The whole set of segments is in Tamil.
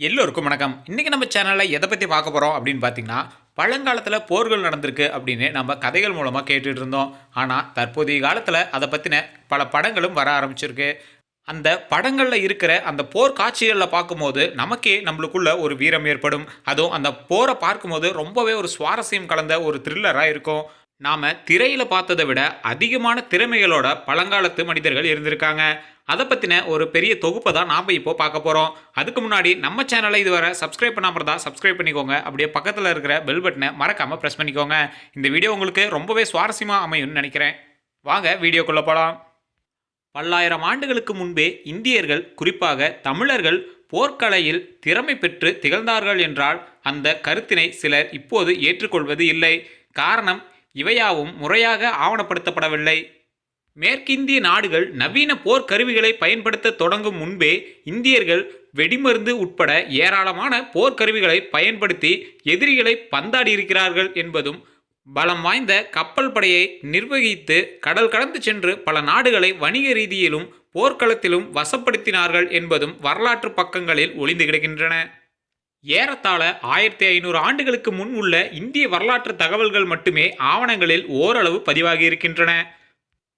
எல்லோருக்கும் வணக்கம். இன்றைக்கி நம்ம சேனலில் எதை பற்றி பார்க்க போகிறோம் அப்படின்னு பார்த்தீங்கன்னா பழங்காலத்தில் போர்கள் நடந்திருக்கு அப்படின்னு நம்ம கதைகள் மூலமாக கேட்டுட்டு இருந்தோம். ஆனால் தற்போதைய காலத்தில் அதை பற்றின பல படங்களும் வர ஆரம்பிச்சிருக்கு. அந்த படங்களில் இருக்கிற அந்த போர் காட்சிகளில் பார்க்கும்போது நமக்கே நம்மளுக்குள்ள ஒரு வீரம் ஏற்படும். அதுவும் அந்த போரை பார்க்கும்போது ரொம்பவே ஒரு சுவாரஸ்யம் கலந்த ஒரு த்ரில்லராக இருக்கும். நாம் திரையில் பார்த்ததை விட அதிகமான திறமைகளோட பழங்காலத்து மனிதர்கள் இருந்திருக்காங்க. அதை பற்றின ஒரு பெரிய தொகுப்பை தான் நாம் இப்போ பார்க்க போகிறோம் அதுக்கு முன்னாடி நம்ம சேனலை இதுவரை சப்ஸ்கிரைப் பண்ணாமல் இருந்தால் சப்ஸ்கிரைப் பண்ணிக்கோங்க. அப்படியே பக்கத்தில் இருக்கிற பெல் பட்டனை மறக்காமல் ப்ரெஸ் பண்ணிக்கோங்க. இந்த வீடியோ உங்களுக்கு ரொம்பவே சுவாரஸ்யமாக அமையும்னு நினைக்கிறேன். வாங்க வீடியோக்குள்ளே போகலாம் பல்லாயிரம் ஆண்டுகளுக்கு முன்பே இந்தியர்கள் குறிப்பாக தமிழர்கள் போர்க்கலையில் திறமை பெற்று திகழ்ந்தார்கள் என்றால் அந்த கருத்தினை சிலர் இப்போது ஏற்றுக்கொள்வது இல்லை. காரணம் இவையாவும் முறையாக ஆவணப்படுத்தப்படவில்லை. மேற்கிந்திய நாடுகள் நவீன போர்க்கருவிகளை பயன்படுத்த தொடங்கும் முன்பே இந்தியர்கள் வெடிமருந்து உட்பட ஏராளமான போர்க்கருவிகளை பயன்படுத்தி எதிரிகளை பந்தாடியிருக்கிறார்கள் என்பதும் பலம் வாய்ந்த கப்பல் படையை நிர்வகித்து கடல் கடந்து சென்று பல நாடுகளை வணிக ரீதியிலும் போர்க்களத்திலும் வசப்படுத்தினார்கள் என்பதும் வரலாற்று பக்கங்களில் ஒளிந்து கிடக்கின்றன. ஏறத்தாழ ஆயிரத்தி ஐநூறு ஆண்டுகளுக்கு முன் உள்ள இந்திய வரலாற்று தகவல்கள் மட்டுமே ஆவணங்களில் ஓரளவு பதிவாகி இருக்கின்றன.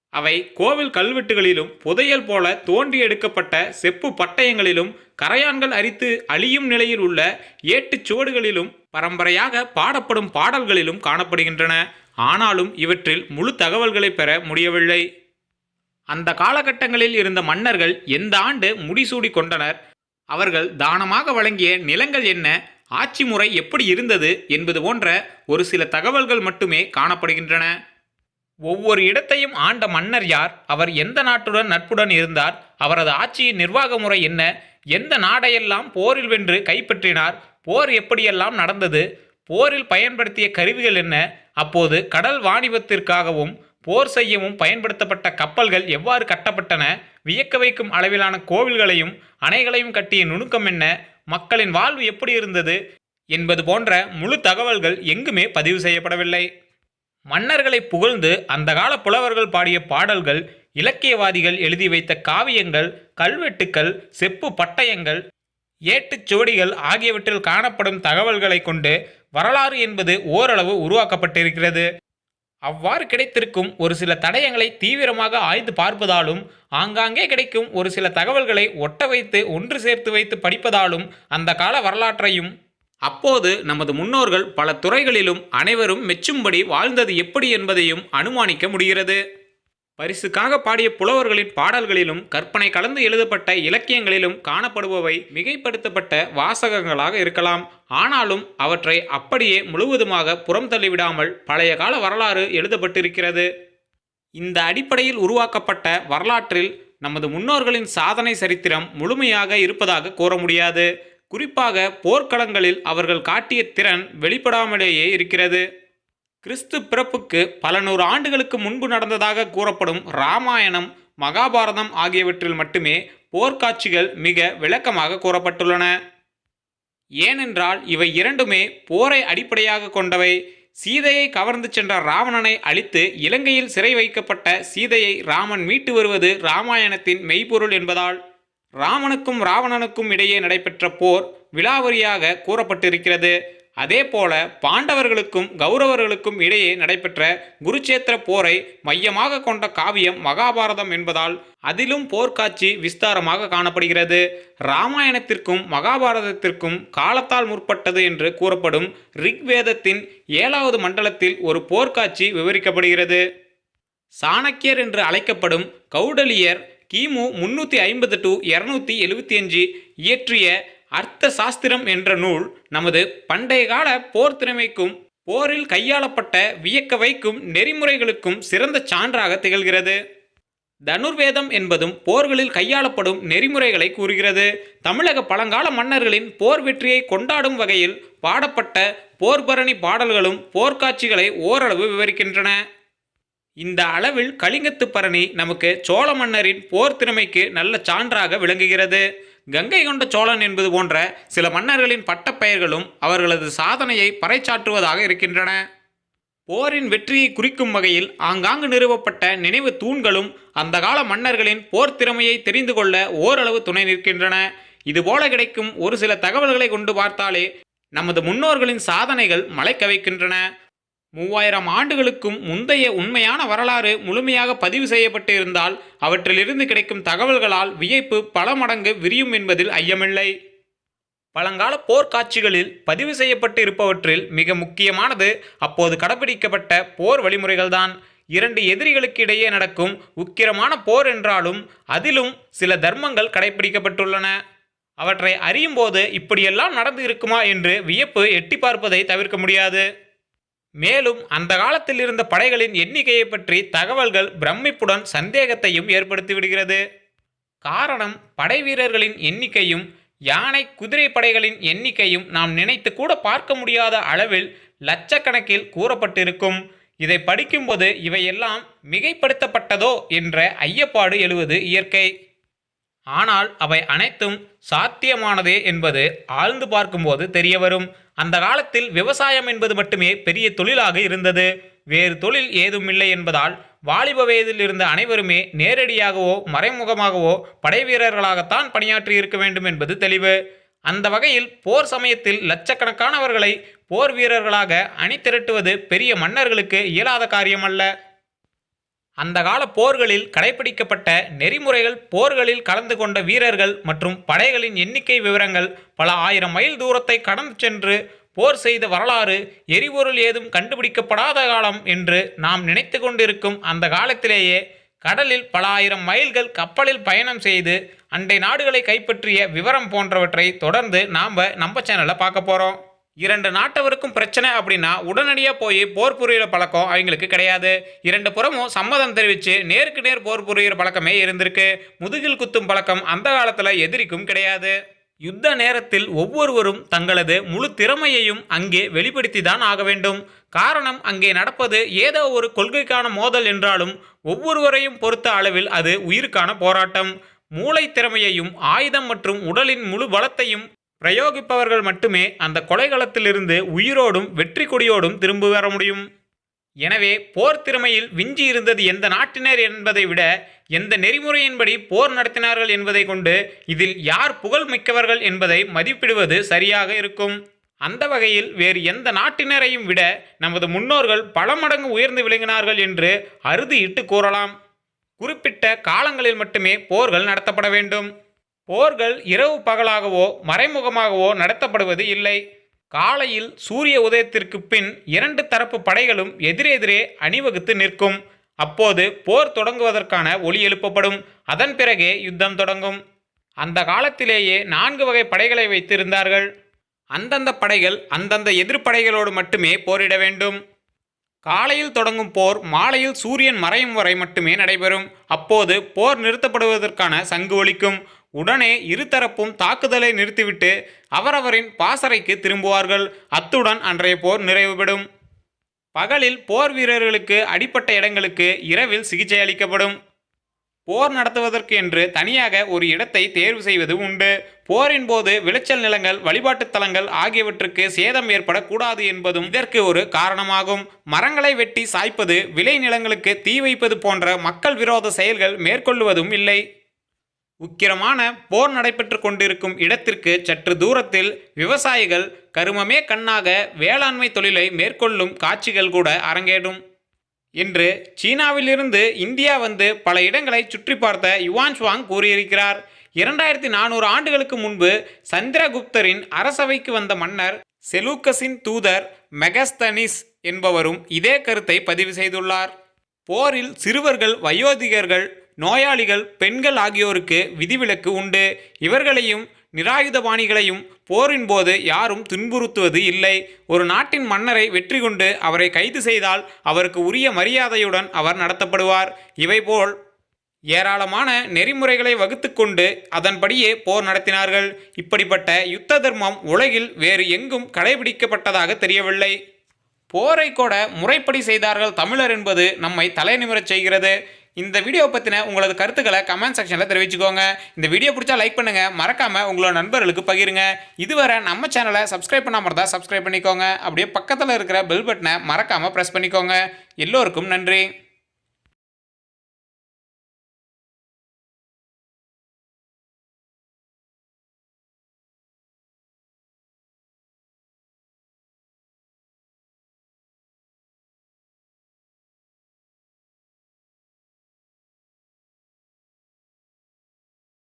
அவை கோவில் கல்வெட்டுகளிலும் புதையல் போல தோண்டி எடுக்கப்பட்ட செப்பு பட்டயங்களிலும் கரையான்கள் அரித்து அழியும் நிலையில் உள்ள ஏட்டுச் சுவடுகளிலும் பரம்பரையாக பாடப்படும் பாடல்களிலும் காணப்படுகின்றன. ஆனாலும் இவற்றில் முழு தகவல்களை பெற முடியவில்லை. அந்த காலகட்டங்களில் இருந்த மன்னர்கள் எந்த ஆண்டு முடிசூடி கொண்டனர்? அவர்கள் தானமாக வழங்கிய நிலங்கள் என்ன ஆட்சி முறை எப்படி இருந்தது என்பது போன்ற ஒரு சில தகவல்கள் மட்டுமே காணப்படுகின்றன. ஒவ்வொரு இடத்தையும் ஆண்ட மன்னர் யார் அவர் எந்த நாட்டுடன் நட்புடன் இருந்தார் அவரது ஆட்சியின் நிர்வாக முறை என்ன எந்த நாடையெல்லாம் போரில் வென்று கைப்பற்றினார் போர் எப்படியெல்லாம் நடந்தது போரில் பயன்படுத்திய கருவிகள் என்ன அப்போது கடல் வாணிபத்திற்காகவும் போர் செய்யவும் பயன்படுத்தப்பட்ட கப்பல்கள் எவ்வாறு கட்டப்பட்டன வியக்க வைக்கும் அளவிலான கோவில்களையும் அணைகளையும் கட்டிய நுணுக்கம் என்ன மக்களின் வாழ்வு எப்படி இருந்தது என்பது போன்ற முழு தகவல்கள் எங்குமே பதிவு செய்யப்படவில்லை. மன்னர்களை புகழ்ந்து அந்த கால புலவர்கள் பாடிய பாடல்கள் இலக்கியவாதிகள் எழுதி வைத்த காவியங்கள் கல்வெட்டுக்கள் செப்பு பட்டயங்கள் ஏட்டுச் சுவடிகள் ஆகியவற்றில் காணப்படும் தகவல்களை கொண்டு வரலாறு என்பது ஓரளவு உருவாக்கப்பட்டிருக்கிறது. அவ்வாறு கிடைத்திருக்கும் ஒரு சில தடயங்களை தீவிரமாக ஆய்ந்து பார்ப்பதாலும் ஆங்காங்கே கிடைக்கும் ஒரு சில தகவல்களை ஒட்ட வைத்து ஒன்று சேர்த்து வைத்து படிப்பதாலும் அந்த கால வரலாற்றையும் அப்போது நமது முன்னோர்கள் பல துறைகளிலும் அனைவரும் மெச்சும்படி வாழ்ந்தது எப்படி என்பதையும் அனுமானிக்க முடிகிறது. பரிசுக்காக பாடிய புலவர்களின் பாடல்களிலும் கற்பனை கலந்து எழுதப்பட்ட இலக்கியங்களிலும் காணப்படுபவை மிகைப்படுத்தப்பட்ட வாசகங்களாக இருக்கலாம். ஆனாலும் அவற்றை அப்படியே முழுவதுமாக புறம் தள்ளிவிடாமல் பழைய கால வரலாறு எழுதப்பட்டிருக்கிறது. இந்த அடிப்படையில் உருவாக்கப்பட்ட வரலாற்றில் நமது முன்னோர்களின் சாதனை சரித்திரம் முழுமையாக இருப்பதாக கூற முடியாது. குறிப்பாக போர்க்களங்களில் அவர்கள் காட்டிய திறன் வெளிப்படாமலேயே இருக்கிறது. கிறிஸ்து பிறப்புக்கு பல நூறு ஆண்டுகளுக்கு முன்பு நடந்ததாக கூறப்படும் ராமாயணம் மகாபாரதம் ஆகியவற்றில் மட்டுமே போர்க்காட்சிகள் மிக விளக்கமாக கூறப்பட்டுள்ளன. ஏனென்றால் இவை இரண்டுமே போரை அடிப்படையாக கொண்டவை. சீதையை கவர்ந்து சென்ற ராவணனை அழித்து இலங்கையில் சிறை வைக்கப்பட்ட சீதையை ராமன் மீட்டு வருவது ராமாயணத்தின் மெய்ப்பொருள் என்பதால் ராமனுக்கும் ராவணனுக்கும் இடையே நடைபெற்ற போர் விலாவரியாக கூறப்பட்டிருக்கிறது. அதே போல பாண்டவர்களுக்கும் கௌரவர்களுக்கும் இடையே நடைபெற்ற குருச்சேத்திர போரை மையமாக கொண்ட காவியம் மகாபாரதம் என்பதால் அதிலும் போர்க்காட்சி விஸ்தாரமாக காணப்படுகிறது. ராமாயணத்திற்கும் மகாபாரதத்திற்கும் காலத்தால் முற்பட்டது என்று கூறப்படும் ரிக்வேதத்தின் ஏழாவது மண்டலத்தில் ஒரு போர்க்காட்சி விவரிக்கப்படுகிறது. சாணக்கியர் என்று அழைக்கப்படும் கௌடலியர் கிமு முன்னூற்றி ஐம்பது டு இரநூத்தி எழுபத்தி அஞ்சு இயற்றிய அர்த்த சாஸ்திரம் என்ற நூல் நமது பண்டைய கால போர் திறமைக்கும் போரில் கையாளப்பட்ட வியக்க வைக்கும் நெறிமுறைகளுக்கும் சிறந்த சான்றாக திகழ்கிறது. தனுர்வேதம் என்பதும் போர்களில் கையாளப்படும் நெறிமுறைகளை கூறுகிறது. தமிழக பழங்கால மன்னர்களின் போர் வெற்றியை கொண்டாடும் வகையில் பாடப்பட்ட போர்பரணி பாடல்களும் போர்க்காட்சிகளை ஓரளவு விவரிக்கின்றன. இந்த அளவில் கலிங்கத்து பரணி நமக்கு சோழ மன்னரின் போர் திறமைக்கு நல்ல சான்றாக விளங்குகிறது. கங்கை கொண்ட சோழன் என்பது போன்ற சில மன்னர்களின் பட்டப்பெயர்களும் அவர்களது சாதனையை பறைச்சாற்றுவதாக இருக்கின்றன. போரின் வெற்றியை குறிக்கும் வகையில் ஆங்காங்கு நிறுவப்பட்ட நினைவு தூண்களும் அந்த கால மன்னர்களின் போர் திறமையை தெரிந்து கொள்ள ஓரளவு துணை நிற்கின்றன. இதுபோல கிடைக்கும் ஒரு சில தகவல்களை கொண்டு பார்த்தாலே நமது முன்னோர்களின் சாதனைகள் மலைக்க வைக்கின்றன. மூவாயிரம் ஆண்டுகளுக்கும் முந்தைய உண்மையான வரலாறு முழுமையாக பதிவு செய்யப்பட்டு இருந்தால் அவற்றிலிருந்து கிடைக்கும் தகவல்களால் வியப்பு பல மடங்கு விரியும் என்பதில் ஐயமில்லை. பழங்கால போர்க்காட்சிகளில் பதிவு செய்யப்பட்டு இருப்பவற்றில் மிக முக்கியமானது அப்போது கடைபிடிக்கப்பட்ட போர் வழிமுறைகள்தான். இரண்டு எதிரிகளுக்கு இடையே நடக்கும் உக்கிரமான போர் என்றாலும் அதிலும் சில தர்மங்கள் கடைபிடிக்கப்பட்டுள்ளன அவற்றை அறியும் போது இப்படியெல்லாம் நடந்து இருக்குமா என்று வியப்பு எட்டி பார்ப்பதை தவிர்க்க முடியாது. மேலும் அந்த காலத்தில் இருந்த படைகளின் எண்ணிக்கையை பற்றி தகவல்கள் பிரமிப்புடன் சந்தேகத்தையும் ஏற்படுத்திவிடுகிறது. காரணம் படை வீரர்களின் எண்ணிக்கையும் யானை குதிரை படைகளின் எண்ணிக்கையும் நாம் நினைத்து கூட பார்க்க முடியாத அளவில் லட்சக்கணக்கில் கூறப்பட்டிருக்கும். இதை படிக்கும்போது இவையெல்லாம் மிகைப்படுத்தப்பட்டதோ என்ற ஐயப்பாடு எழுவது இயற்கை. ஆனால் அவை அனைத்தும் சாத்தியமானதே என்பது ஆழ்ந்து பார்க்கும்போது தெரிய வரும் அந்த காலத்தில் விவசாயம் என்பது மட்டுமே பெரிய தொழிலாக இருந்தது. வேறு தொழில் ஏதும் இல்லை என்பதால் வாலிப வயதில் இருந்த அனைவருமே நேரடியாகவோ மறைமுகமாகவோ படை வீரர்களாகத்தான் பணியாற்றி இருக்க வேண்டும் என்பது தெளிவு. அந்த வகையில் போர் சமயத்தில் லட்சக்கணக்கானவர்களை போர் வீரர்களாக அணி திரட்டுவது பெரிய மன்னர்களுக்கு இயலாத காரியமல்ல. அந்த கால போர்களில் கடைபிடிக்கப்பட்ட நெறிமுறைகள் போர்களில் கலந்து கொண்ட வீரர்கள் மற்றும் படைகளின் எண்ணிக்கை விவரங்கள் பல ஆயிரம் மைல் தூரத்தை கடந்து சென்று போர் செய்த வரலாறு எரிபொருள் ஏதும் கண்டுபிடிக்கப்படாத காலம் என்று நாம் நினைத்து கொண்டிருக்கும் அந்த காலத்திலேயே கடலில் பல ஆயிரம் மைல்கள் கப்பலில் பயணம் செய்து அண்டை நாடுகளை கைப்பற்றிய விவரம் போன்றவற்றை தொடர்ந்து நாம் நம்ம சேனலில் பார்க்க போகிறோம் இரண்டு நாட்டவருக்கும் பிரச்சனை அப்படின்னா உடனடியாக போய் போர் புரிகிற பழக்கம் அவங்களுக்கு கிடையாது. இரண்டு புறமும் சம்மதம் தெரிவித்து நேருக்கு நேர் போர் புரியிற பழக்கமே இருந்திருக்கு. முதுகில் குத்தும் பழக்கம் அந்த காலத்தில் எதிரிக்கும் கிடையாது. யுத்த நேரத்தில் ஒவ்வொருவரும் தங்களது முழு திறமையையும் அங்கே வெளிப்படுத்தி தான் ஆக வேண்டும். காரணம் அங்கே நடப்பது ஏதோ ஒரு கொள்கைக்கான மோதல் என்றாலும் ஒவ்வொருவரையும் பொறுத்த அளவில் அது உயிருக்கான போராட்டம். மூளை திறமையையும் ஆயுதம் மற்றும் உடலின் முழு பலத்தையும் பிரயோகிப்பவர்கள் மட்டுமே அந்த கொலைகளத்திலிருந்து உயிரோடும் வெற்றி கொடியோடும் திரும்ப வர முடியும். எனவே போர் திறமையில் விஞ்சி இருந்தது எந்த நாட்டினர் என்பதை விட எந்த நெறிமுறையின்படி போர் நடத்தினார்கள் என்பதை கொண்டு இதில் யார் புகழ் மிக்கவர்கள் என்பதை மதிப்பிடுவது சரியாக இருக்கும். அந்த வகையில் வேறு எந்த நாட்டினரையும் விட நமது முன்னோர்கள் பல மடங்கு உயர்ந்து விளங்கினார்கள் என்று அறுதியிட்டு கூறலாம். குறிப்பிட்ட காலங்களில் மட்டுமே போர்கள் நடத்தப்பட வேண்டும். போர்கள் இரவு பகலாகவோ மறைமுகமாகவோ நடத்தப்படுவது இல்லை. காலையில் சூரிய உதயத்திற்கு பின் இரண்டு தரப்பு படைகளும் எதிரெதிரே அணிவகுத்து நிற்கும். அப்போது போர் தொடங்குவதற்கான ஒலி எழுப்பப்படும். அதன் பிறகே யுத்தம் தொடங்கும். அந்த காலத்திலேயே நான்கு வகை படைகளை வைத்திருந்தார்கள். அந்தந்த படைகள் அந்தந்த எதிர்ப்படைகளோடு மட்டுமே போரிட வேண்டும். காலையில் தொடங்கும் போர் மாலையில் சூரியன் மறையும் வரை மட்டுமே நடைபெறும். அப்போது போர் நிறுத்தப்படுவதற்கான சங்கு ஒலிக்கும். உடனே இருதரப்பும் தாக்குதலை நிறுத்திவிட்டு அவரவரின் பாசறைக்கு திரும்புவார்கள். அத்துடன் அன்றைய போர் நிறைவுபெறும். பகலில் போர் வீரர்களுக்கு அடிப்பட்ட இடங்களுக்கு இரவில் சிகிச்சை அளிக்கப்படும். போர் நடத்துவதற்கு என்று தனியாக ஒரு இடத்தை தேர்வு செய்வது உண்டு. போரின் போது விளைச்சல் நிலங்கள் வழிபாட்டுத் தலங்கள் ஆகியவற்றுக்கு சேதம் ஏற்படக்கூடாது என்பதும் இதற்கு ஒரு காரணமாகும். மரங்களை வெட்டி சாய்ப்பது விளை நிலங்களுக்கு தீ வைப்பது போன்ற மக்கள் விரோத செயல்கள் மேற்கொள்வதும் இல்லை. உக்கிரமான போர் நடைபெற்று கொண்டிருக்கும் இடத்திற்கு சற்று தூரத்தில் விவசாயிகள் கருமமே கண்ணாக வேளாண்மை தொழிலை மேற்கொள்ளும் காட்சிகள் கூட அரங்கேறும். என்று சீனாவிலிருந்து இந்தியா வந்து பல இடங்களை சுற்றி பார்த்த யுவான் சுவாங் கூறியிருக்கிறார். இரண்டாயிரத்தி நானூறு ஆண்டுகளுக்கு முன்பு சந்திரகுப்தரின் அரசவைக்கு வந்த மன்னர் செலூக்கஸின் தூதர் மெகஸ்தனிஸ் என்பவரும் இதே கருத்தை பதிவு செய்துள்ளார். போரில் சிறுவர்கள் வயோதிகர்கள் நோயாளிகள் பெண்கள் ஆகியோருக்கு விதிவிலக்கு உண்டு. இவர்களையும் நிராயுதபாணிகளையும் போரின் போது யாரும் துன்புறுத்துவது இல்லை. ஒரு நாட்டின் மன்னரை வெற்றி கொண்டு அவரை கைது செய்தால் அவருக்கு உரிய மரியாதையுடன் அவர் நடத்தப்படுவார். இவைபோல் ஏராளமான நெறிமுறைகளை வகுத்துக்கொண்டு அதன்படியே போர் நடத்தினார்கள். இப்படிப்பட்ட யுத்த தர்மம் உலகில் வேறு எங்கும் கடைபிடிக்கப்பட்டதாக தெரியவில்லை. போரை கூட முறைப்படி செய்தார்கள் தமிழர் என்பது நம்மை தலைநிமிரச் செய்கிறது. இந்த வீடியோ பற்றின உங்களது கருத்துக்களை கமெண்ட் செக்ஷனில் தெரிவிச்சுக்கோங்க. இந்த வீடியோ பிடிச்சா லைக் பண்ணுங்கள் மறக்காமல் உங்களோட நண்பர்களுக்கு பகிருங்க. இதுவரை நம்ம சேனலை சப்ஸ்கிரைப் பண்ணாமல் இருந்தால் சப்ஸ்கிரைப் பண்ணிக்கோங்க. அப்படியே பக்கத்தில் இருக்கிற பெல் பட்டனை மறக்காமல் ப்ரெஸ் பண்ணிக்கோங்க. எல்லோருக்கும் நன்றி.